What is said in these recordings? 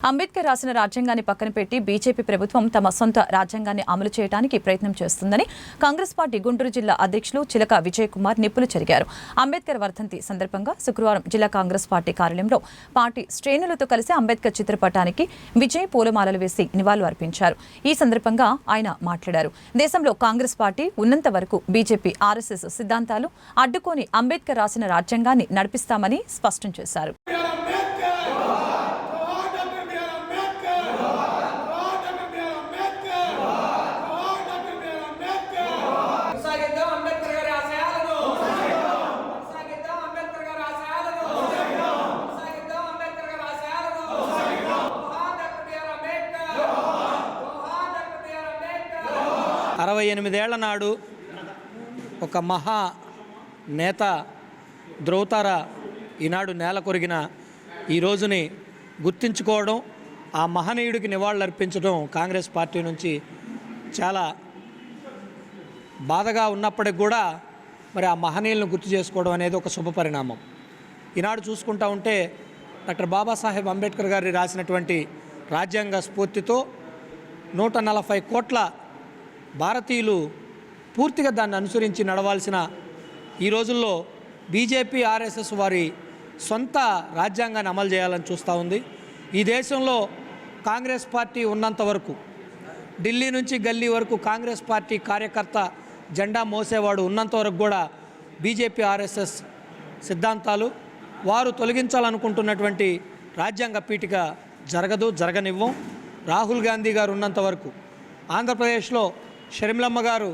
అంబేద్కర్ రాసిన రాజ్యాంగాన్ని పక్కన పెట్టి బీజేపీ ప్రభుత్వం తమ సొంత రాజ్యాంగాన్ని అమలు చేయడానికి ప్రయత్నం చేస్తుందని కాంగ్రెస్ పార్టీ గుంటూరు జిల్లా అధ్యక్షులు చిలక విజయ్ కుమార్ నిప్పులు చెరిగారు. అంబేద్కర్ వర్ధంతి సందర్భంగా శుక్రవారం జిల్లా కాంగ్రెస్ పార్టీ కార్యాలయంలో పార్టీ శ్రేణులతో కలిసి అంబేద్కర్ చిత్రపటానికి విజయ్ పూలమాలలు వేసి నివాళులు అర్పించారు. ఈ సందర్భంగా ఆయన మాట్లాడారు. దేశంలో కాంగ్రెస్ పార్టీ ఉన్నంత వరకు బీజేపీ ఆర్ఎస్ఎస్ సిద్ధాంతాలు అడ్డుకొని అంబేద్కర్ రాసిన రాజ్యాంగాన్ని నడిపిస్తామని స్పష్టం చేశారు కొనసాగిద్దాం అంబేద్కర్ గారి ఆశయాలను కొనసాగిద్దాం అంబేద్కర్ గారి ఆశయాలను కొనసాగిద్దాం అంబేద్కర్ గారి ఆశయాలను జోహార్ డాక్టర్ బిఆర్ అంబేద్కర్ జోహార్ డాక్టర్ బిఆర్ అంబేద్కర్ అరవై ఎనిమిదేళ్ళ నాడు ఒక మహా నేత ద్రౌతార ఈనాడు నేల కొరిగిన ఈ రోజుని గుర్తించుకోవడం ఆ మహనీయుడికి నివాళులర్పించడం కాంగ్రెస్ పార్టీ నుంచి చాలా బాధగా ఉన్నప్పటికి కూడా మరి ఆ మహనీయులను గుర్తు చేసుకోవడం అనేది ఒక శుభ పరిణామం. ఈనాడు చూసుకుంటా ఉంటే డాక్టర్ బాబాసాహెబ్ అంబేద్కర్ గారి రాసినటువంటి రాజ్యాంగ స్ఫూర్తితో నూట నలభై కోట్ల భారతీయులు పూర్తిగా దాన్ని అనుసరించి నడవాల్సిన ఈ రోజుల్లో బీజేపీ ఆర్ఎస్ఎస్ వారి సొంత రాజ్యాంగాన్ని అమలు చేయాలని చూస్తూ ఉంది. ఈ దేశంలో కాంగ్రెస్ పార్టీ ఉన్నంత వరకు ఢిల్లీ నుంచి గల్లీ వరకు కాంగ్రెస్ పార్టీ కార్యకర్త జెండా మోసేవాడు ఉన్నంత వరకు కూడా బీజేపీ ఆర్ఎస్ఎస్ సిద్ధాంతాలు వారు తొలగించాలనుకుంటున్నటువంటి రాజ్యాంగ పీఠిక జరగదు జరగనివ్వం. రాహుల్ గాంధీ గారు ఉన్నంత వరకు ఆంధ్రప్రదేశ్లో షర్మిలమ్మ గారు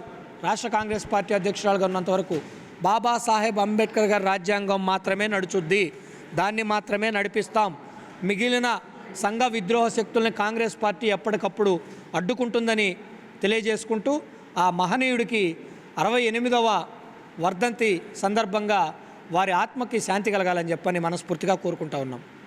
రాష్ట్ర కాంగ్రెస్ పార్టీ అధ్యక్షురాలుగా ఉన్నంత వరకు బాబాసాహెబ్ అంబేద్కర్ గారి రాజ్యాంగం మాత్రమే నడుచుద్ది. దాన్ని మాత్రమే నడిపిస్తాం. మిగిలిన సంఘ విద్రోహ శక్తుల్ని కాంగ్రెస్ పార్టీ ఎప్పటికప్పుడు అడ్డుకుంటుందని తెలియజేసుకుంటూ ఆ మహనీయుడికి అరవై ఎనిమిదవ వర్ధంతి సందర్భంగా వారి ఆత్మకి శాంతి కలగాలని చెప్పని మనస్ఫూర్తిగా కోరుకుంటా ఉన్నాం.